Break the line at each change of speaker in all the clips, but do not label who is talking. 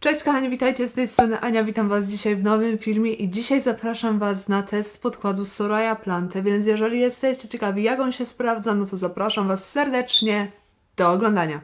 Cześć kochani, witajcie z tej strony Ania, witam was dzisiaj w nowym filmie i dzisiaj zapraszam was na test podkładu Soraya Plante, więc jeżeli jesteście ciekawi jak on się sprawdza, no to zapraszam was serdecznie do oglądania.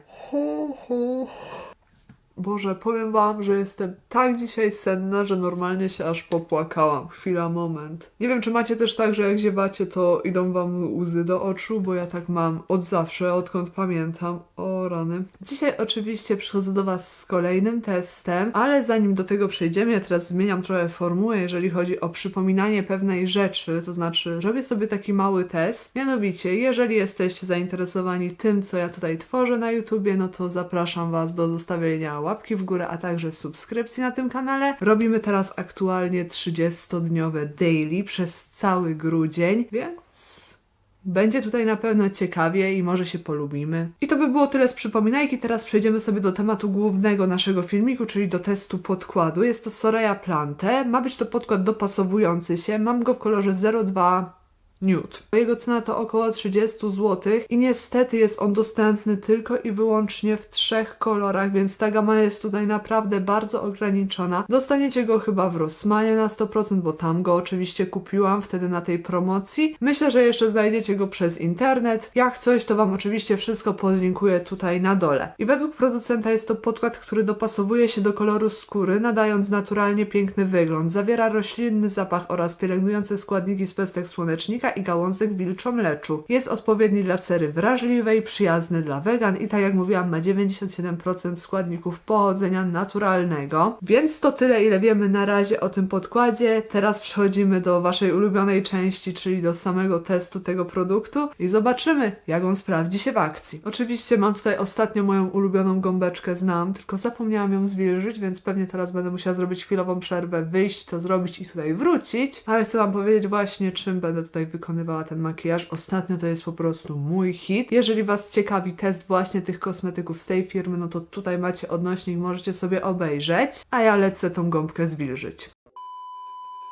Boże, powiem wam, że jestem tak dzisiaj senna, że normalnie się aż popłakałam. Chwila, moment. Nie wiem, czy macie też tak, że jak ziewacie, to idą wam łzy do oczu, bo ja tak mam od zawsze, odkąd pamiętam. O rany. Dzisiaj oczywiście przychodzę do was z kolejnym testem, ale zanim do tego przejdziemy, ja teraz zmieniam trochę formułę, jeżeli chodzi o przypominanie pewnej rzeczy, to znaczy robię sobie taki mały test. Mianowicie, jeżeli jesteście zainteresowani tym, co ja tutaj tworzę na YouTubie, no to zapraszam was do zostawienia łapki w górę, a także subskrypcji na tym kanale. Robimy teraz aktualnie 30-dniowe daily przez cały grudzień, więc będzie tutaj na pewno ciekawie i może się polubimy. I to by było tyle z przypominajki. Teraz przejdziemy sobie do tematu głównego naszego filmiku, czyli do testu podkładu. Jest to Soraya Plante. Ma być to podkład dopasowujący się. Mam go w kolorze 02 Nude. Jego cena to około 30 zł i niestety jest on dostępny tylko i wyłącznie w trzech kolorach, więc ta gama jest tutaj naprawdę bardzo ograniczona. Dostaniecie go chyba w Rossmanie na 100%, bo tam go oczywiście kupiłam wtedy na tej promocji. Myślę, że jeszcze znajdziecie go przez internet. Jak coś, to Wam oczywiście wszystko podlinkuję tutaj na dole. I według producenta jest to podkład, który dopasowuje się do koloru skóry, nadając naturalnie piękny wygląd. Zawiera roślinny zapach oraz pielęgnujące składniki z pestek słonecznika i gałązek wilczomleczu. Jest odpowiedni dla cery wrażliwej, przyjazny dla wegan i tak jak mówiłam ma 97% składników pochodzenia naturalnego. Więc to tyle ile wiemy na razie o tym podkładzie. Teraz przechodzimy do waszej ulubionej części, czyli do samego testu tego produktu i zobaczymy jak on sprawdzi się w akcji. Oczywiście mam tutaj ostatnio moją ulubioną gąbeczkę znam, tylko zapomniałam ją zwilżyć, więc pewnie teraz będę musiała zrobić chwilową przerwę, wyjść, to zrobić i tutaj wrócić. Ale chcę wam powiedzieć właśnie czym będę tutaj wykonywała ten makijaż. Ostatnio to jest po prostu mój hit. Jeżeli Was ciekawi test właśnie tych kosmetyków z tej firmy, no to tutaj macie odnośnik, możecie sobie obejrzeć. A ja lecę tą gąbkę zwilżyć.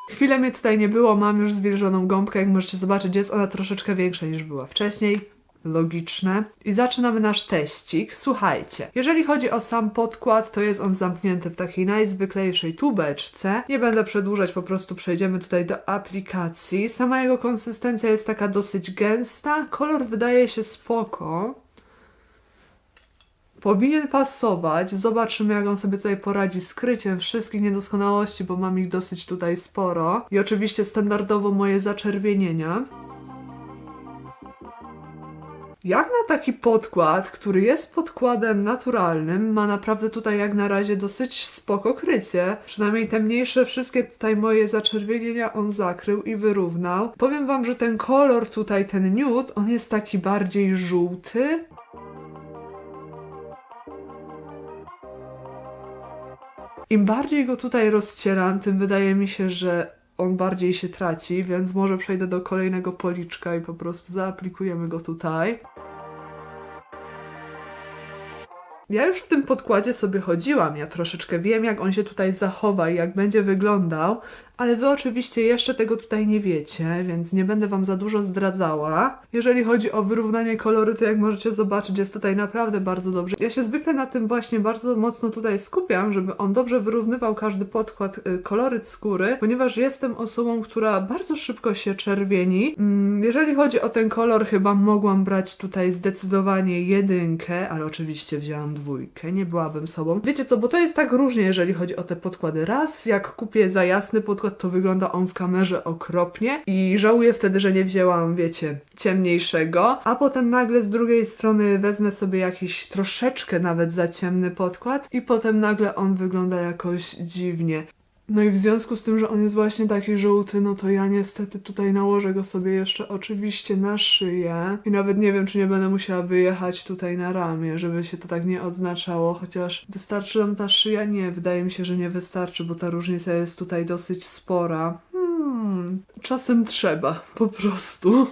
Chwilę mnie tutaj nie było, mam już zwilżoną gąbkę, jak możecie zobaczyć, jest ona troszeczkę większa niż była wcześniej. Logiczne. I zaczynamy nasz teścik. Słuchajcie, jeżeli chodzi o sam podkład, to jest on zamknięty w takiej najzwyklejszej tubeczce. Nie będę przedłużać, po prostu przejdziemy tutaj do aplikacji. Sama jego konsystencja jest taka dosyć gęsta. Kolor wydaje się spoko. Powinien pasować. Zobaczymy, jak on sobie tutaj poradzi z kryciem wszystkich niedoskonałości, bo mam ich dosyć tutaj sporo. I oczywiście standardowo moje zaczerwienienia. Jak na taki podkład, który jest podkładem naturalnym, ma naprawdę tutaj jak na razie dosyć spoko krycie. Przynajmniej te mniejsze wszystkie tutaj moje zaczerwienienia on zakrył i wyrównał. Powiem wam, że ten kolor tutaj, ten nude, on jest taki bardziej żółty. Im bardziej go tutaj rozcieram, tym wydaje mi się, że on bardziej się traci, więc może przejdę do kolejnego policzka i po prostu zaaplikujemy go tutaj. Ja już w tym podkładzie sobie chodziłam, ja troszeczkę wiem, jak on się tutaj zachowa i jak będzie wyglądał, ale wy oczywiście jeszcze tego tutaj nie wiecie, więc nie będę wam za dużo zdradzała. Jeżeli chodzi o wyrównanie kolory, to jak możecie zobaczyć, jest tutaj naprawdę bardzo dobrze. Ja się zwykle na tym właśnie bardzo mocno tutaj skupiam, żeby on dobrze wyrównywał każdy podkład, y, koloryt skóry, ponieważ jestem osobą, która bardzo szybko się czerwieni. Mm, jeżeli chodzi o ten kolor, chyba mogłam brać tutaj zdecydowanie jedynkę, ale oczywiście wzięłam dwójkę, nie byłabym sobą. Wiecie co, bo to jest tak różnie, jeżeli chodzi o te podkłady. Raz, jak kupię za jasny podkład, to wygląda on w kamerze okropnie i żałuję wtedy, że nie wzięłam, wiecie, ciemniejszego, a potem nagle z drugiej strony wezmę sobie jakiś troszeczkę nawet za ciemny podkład i potem nagle on wygląda jakoś dziwnie. No i w związku z tym, że on jest właśnie taki żółty, no to ja niestety tutaj nałożę go sobie jeszcze oczywiście na szyję. I nawet nie wiem, czy nie będę musiała wyjechać tutaj na ramię, żeby się to tak nie odznaczało, chociaż wystarczy nam ta szyja? Nie, wydaje mi się, że nie wystarczy, bo ta różnica jest tutaj dosyć spora. Hmm, czasem trzeba, po prostu.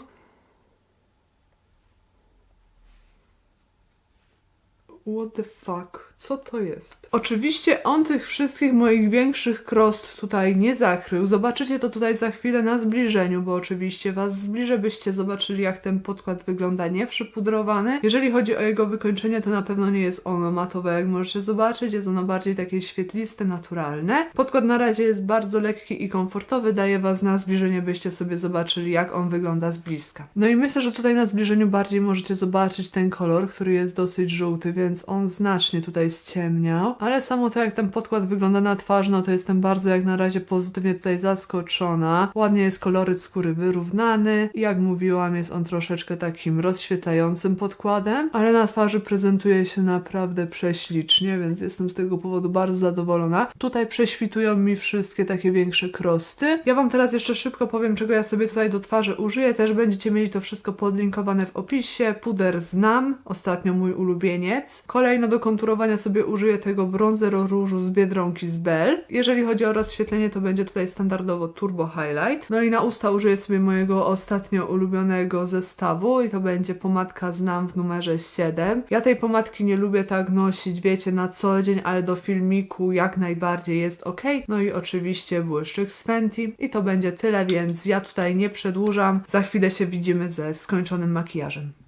What the fuck? Co to jest? Oczywiście on tych wszystkich moich większych krost tutaj nie zakrył. Zobaczycie to tutaj za chwilę na zbliżeniu, bo oczywiście was zbliżę, byście zobaczyli jak ten podkład wygląda nieprzypudrowany. Jeżeli chodzi o jego wykończenie, to na pewno nie jest ono matowe, jak możecie zobaczyć. Jest ono bardziej takie świetliste, naturalne. Podkład na razie jest bardzo lekki i komfortowy. Daję was na zbliżenie, byście sobie zobaczyli jak on wygląda z bliska. No i myślę, że tutaj na zbliżeniu bardziej możecie zobaczyć ten kolor, który jest dosyć żółty, więc on znacznie tutaj ściemniał. Ale samo to, jak ten podkład wygląda na twarz, no to jestem bardzo jak na razie pozytywnie tutaj zaskoczona. Ładnie jest koloryt skóry wyrównany. Jak mówiłam, jest on troszeczkę takim rozświetlającym podkładem, ale na twarzy prezentuje się naprawdę prześlicznie, więc jestem z tego powodu bardzo zadowolona. Tutaj prześwitują mi wszystkie takie większe krosty. Ja Wam teraz jeszcze szybko powiem, czego ja sobie tutaj do twarzy użyję. Też będziecie mieli to wszystko podlinkowane w opisie. Puder znam, ostatnio mój ulubieniec. Kolejno do konturowania sobie użyję tego bronzero różu z Biedronki z Bell. Jeżeli chodzi o rozświetlenie, to będzie tutaj standardowo Turbo Highlight. No i na usta użyję sobie mojego ostatnio ulubionego zestawu i to będzie pomadka Znam w numerze 7. Ja tej pomadki nie lubię tak nosić, wiecie, na co dzień, ale do filmiku jak najbardziej jest ok. No i oczywiście błyszczyk z Fenty i to będzie tyle, więc ja tutaj nie przedłużam. Za chwilę się widzimy ze skończonym makijażem.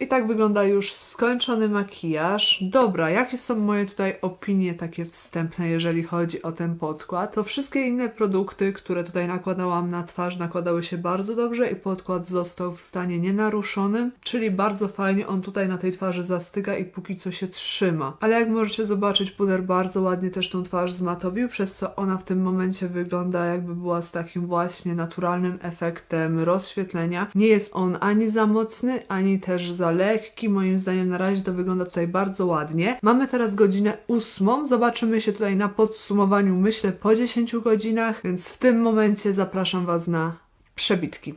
I tak wygląda już skończony makijaż. Dobra, jakie są moje tutaj opinie takie wstępne, jeżeli chodzi o ten podkład? To wszystkie inne produkty, które tutaj nakładałam na twarz, nakładały się bardzo dobrze i podkład został w stanie nienaruszonym, czyli bardzo fajnie on tutaj na tej twarzy zastyga i póki co się trzyma. Ale jak możecie zobaczyć, puder bardzo ładnie też tą twarz zmatowił, przez co ona w tym momencie wygląda jakby była z takim właśnie naturalnym efektem rozświetlenia. Nie jest on ani za mocny, ani też za lekki. Moim zdaniem na razie to wygląda tutaj bardzo ładnie. Mamy teraz godzinę ósmą. Zobaczymy się tutaj na podsumowaniu, myślę, po 10 godzinach, więc w tym momencie zapraszam Was na przebitki.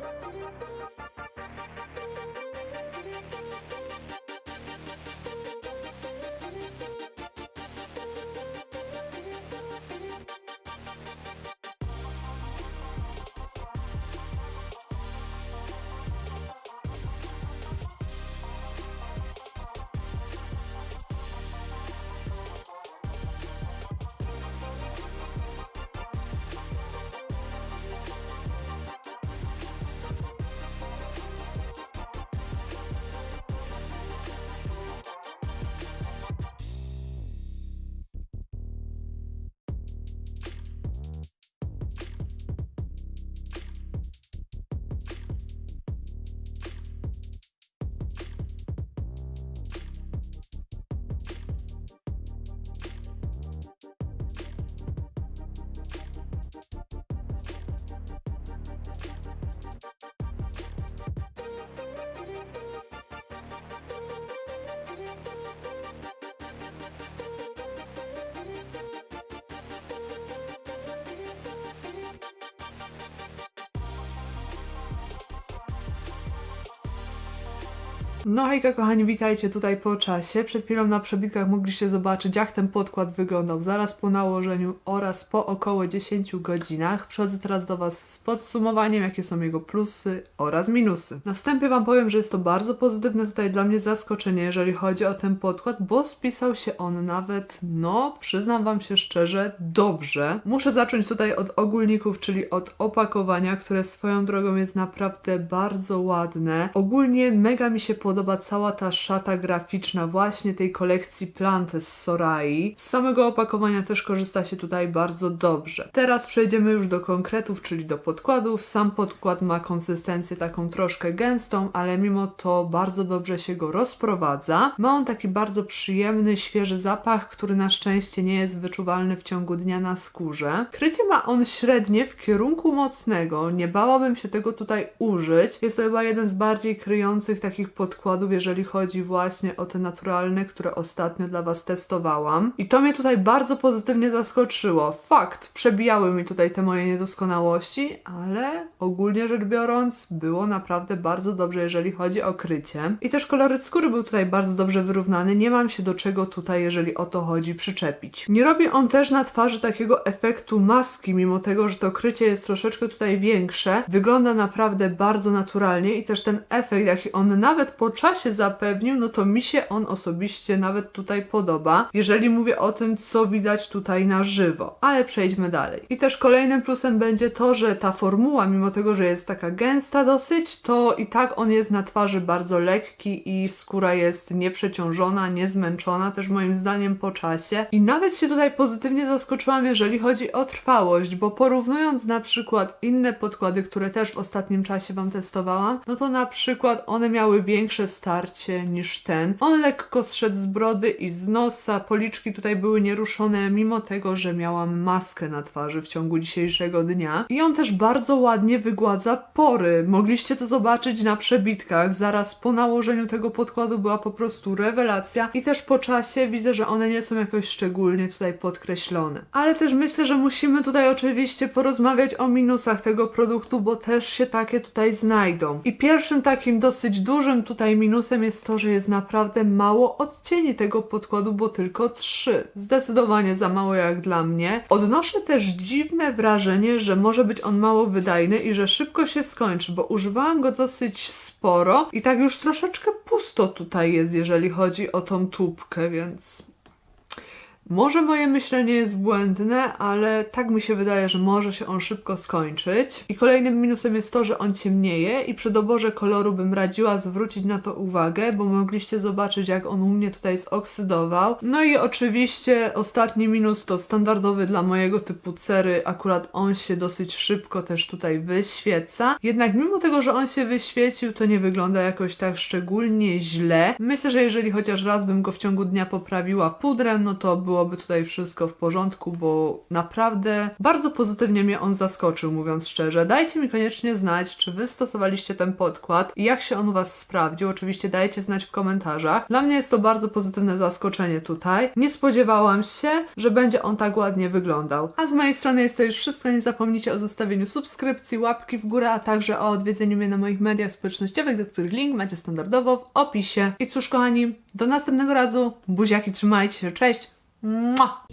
Thank you. No hejka kochani, witajcie tutaj po czasie. Przed chwilą na przebitkach mogliście zobaczyć jak ten podkład wyglądał zaraz po nałożeniu oraz po około 10 godzinach. Przechodzę teraz do Was z podsumowaniem, jakie są jego plusy oraz minusy. Na wstępie Wam powiem, że jest to bardzo pozytywne tutaj dla mnie zaskoczenie, jeżeli chodzi o ten podkład, bo spisał się on nawet, no przyznam Wam się szczerze, dobrze. Muszę zacząć tutaj od ogólników, czyli od opakowania, które swoją drogą jest naprawdę bardzo ładne. Ogólnie mega mi się podoba cała ta szata graficzna właśnie tej kolekcji Planty z Sorai. Z samego opakowania też korzysta się tutaj bardzo dobrze. Teraz przejdziemy już do konkretów, czyli do podkładów. Sam podkład ma konsystencję taką troszkę gęstą, ale mimo to bardzo dobrze się go rozprowadza. Ma on taki bardzo przyjemny, świeży zapach, który na szczęście nie jest wyczuwalny w ciągu dnia na skórze. Krycie ma on średnie w kierunku mocnego. Nie bałabym się tego tutaj użyć. Jest to chyba jeden z bardziej kryjących takich podkładów podkładów, jeżeli chodzi właśnie o te naturalne, które ostatnio dla Was testowałam. I to mnie tutaj bardzo pozytywnie zaskoczyło. Fakt, przebijały mi tutaj te moje niedoskonałości, ale ogólnie rzecz biorąc, było naprawdę bardzo dobrze, jeżeli chodzi o krycie. I też koloryt skóry był tutaj bardzo dobrze wyrównany. Nie mam się do czego tutaj, jeżeli o to chodzi, przyczepić. Nie robi on też na twarzy takiego efektu maski, mimo tego, że to krycie jest troszeczkę tutaj większe. Wygląda naprawdę bardzo naturalnie i też ten efekt, jaki on nawet po czasie zapewnił, no to mi się on osobiście nawet tutaj podoba, jeżeli mówię o tym, co widać tutaj na żywo. Ale przejdźmy dalej. I też kolejnym plusem będzie to, że ta formuła, mimo tego, że jest taka gęsta dosyć, to i tak on jest na twarzy bardzo lekki i skóra jest nieprzeciążona, niezmęczona też moim zdaniem po czasie. I nawet się tutaj pozytywnie zaskoczyłam, jeżeli chodzi o trwałość, bo porównując na przykład inne podkłady, które też w ostatnim czasie Wam testowałam, no to na przykład one miały większe starcie niż ten. On lekko zszedł z brody i z nosa, policzki tutaj były nieruszone, mimo tego, że miałam maskę na twarzy w ciągu dzisiejszego dnia. I on też bardzo ładnie wygładza pory. Mogliście to zobaczyć na przebitkach. Zaraz po nałożeniu tego podkładu była po prostu rewelacja i też po czasie widzę, że one nie są jakoś szczególnie tutaj podkreślone. Ale też myślę, że musimy tutaj oczywiście porozmawiać o minusach tego produktu, bo też się takie tutaj znajdą. I pierwszym takim dosyć dużym tutaj minusem jest to, że jest naprawdę mało odcieni tego podkładu, bo tylko trzy. Zdecydowanie za mało jak dla mnie. Odnoszę też dziwne wrażenie, że może być on mało wydajny i że szybko się skończy, bo używałam go dosyć sporo i tak już troszeczkę pusto tutaj jest, jeżeli chodzi o tą tubkę, więc może moje myślenie jest błędne, ale tak mi się wydaje, że może się on szybko skończyć. I kolejnym minusem jest to, że on ciemnieje i przy doborze koloru bym radziła zwrócić na to uwagę, bo mogliście zobaczyć jak on u mnie tutaj zoksydował. No i oczywiście ostatni minus to standardowy dla mojego typu cery, akurat on się dosyć szybko też tutaj wyświeca. Jednak mimo tego, że on się wyświecił, to nie wygląda jakoś tak szczególnie źle. Myślę, że jeżeli chociaż raz bym go w ciągu dnia poprawiła pudrem, no to byłoby tutaj wszystko w porządku, bo naprawdę bardzo pozytywnie mnie on zaskoczył, mówiąc szczerze. Dajcie mi koniecznie znać, czy wy stosowaliście ten podkład i jak się on u was sprawdził. Oczywiście dajcie znać w komentarzach. Dla mnie jest to bardzo pozytywne zaskoczenie tutaj. Nie spodziewałam się, że będzie on tak ładnie wyglądał. A z mojej strony jest to już wszystko. Nie zapomnijcie o zostawieniu subskrypcji, łapki w górę, a także o odwiedzeniu mnie na moich mediach społecznościowych, do których link macie standardowo w opisie. I cóż kochani, do następnego razu. Buziaki, trzymajcie się, cześć! 么